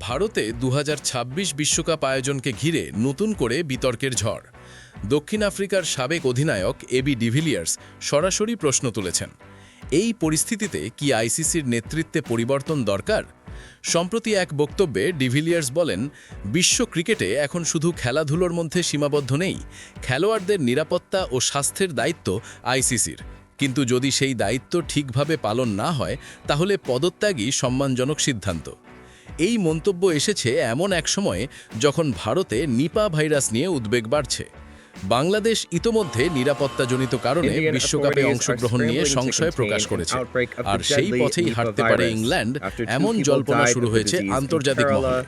ভারতে দু বিশ্বকাপ আয়োজনকে ঘিরে নতুন করে বিতর্কের ঝড়। দক্ষিণ আফ্রিকার সাবেক অধিনায়ক এবি ডিভিলিয়ার্স সরাসরি প্রশ্ন তুলেছেন, এই পরিস্থিতিতে কি আইসিসির নেতৃত্বে পরিবর্তন দরকার? সম্প্রতি এক বক্তব্যে ডিভিলিয়ার্স বলেন, বিশ্ব ক্রিকেটে এখন শুধু খেলাধুলোর মধ্যে সীমাবদ্ধ নেই, খেলোয়াড়দের নিরাপত্তা ও স্বাস্থ্যের দায়িত্ব আইসিসির। কিন্তু যদি সেই দায়িত্ব ঠিকভাবে পালন না হয়, তাহলে পদত্যাগই সম্মানজনক সিদ্ধান্ত। এই মন্তব্য এসেছে এমন এক সময়ে যখন ভারতে নিপা ভাইরাস নিয়ে উদ্বেগ বাড়ছে। বাংলাদেশ ইতোমধ্যে নিরাপত্তাজনিত কারণে বিশ্বকাপে অংশগ্রহণ নিয়ে সংশয় প্রকাশ করেছে। আর সেই পথেই হাঁটতে পারে ইংল্যান্ড এমন জল্পনা শুরু হয়েছে আন্তর্জাতিক মহলে।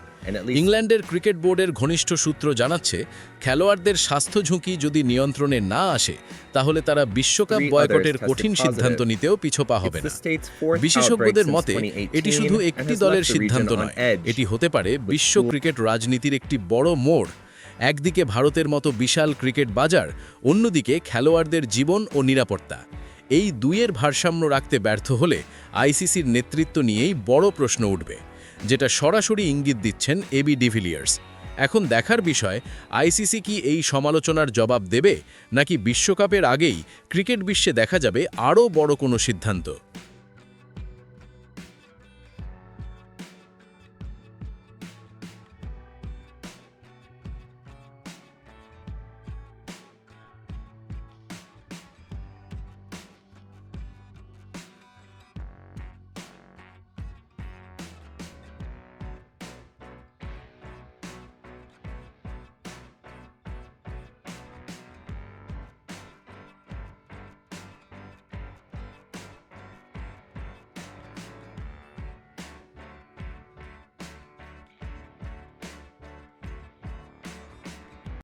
ইংল্যান্ডের ক্রিকেট বোর্ডের ঘনিষ্ঠ সূত্র জানাচ্ছে খেলোয়াড়দের স্বাস্থ্য ঝুঁকি যদি নিয়ন্ত্রণে না আসে তাহলে তারা বিশ্বকাপ বয়কটের কঠিন সিদ্ধান্ত নিতেও পিছপা হবে না। বিশেষজ্ঞদের মতে এটি শুধু একটি দলের সিদ্ধান্ত নয় এটি হতে পারে বিশ্ব ক্রিকেট রাজনীতির একটি বড় মোড়। একদিকে ভারতের মতো বিশাল ক্রিকেট বাজার, অন্যদিকে খেলোয়াড়দের জীবন ও নিরাপত্তা। এই দুইয়ের ভারসাম্য রাখতে ব্যর্থ হলে আইসিসির নেতৃত্ব নিয়েই বড় প্রশ্ন উঠবে, যেটা সরাসরি ইঙ্গিত দিচ্ছেন এবি ডিভিলিয়ার্স। এখন দেখার বিষয়, আইসিসি কি এই সমালোচনার জবাব দেবে, নাকি বিশ্বকাপের আগেই ক্রিকেট বিশ্বে দেখা যাবে আরও বড় কোনো সিদ্ধান্ত?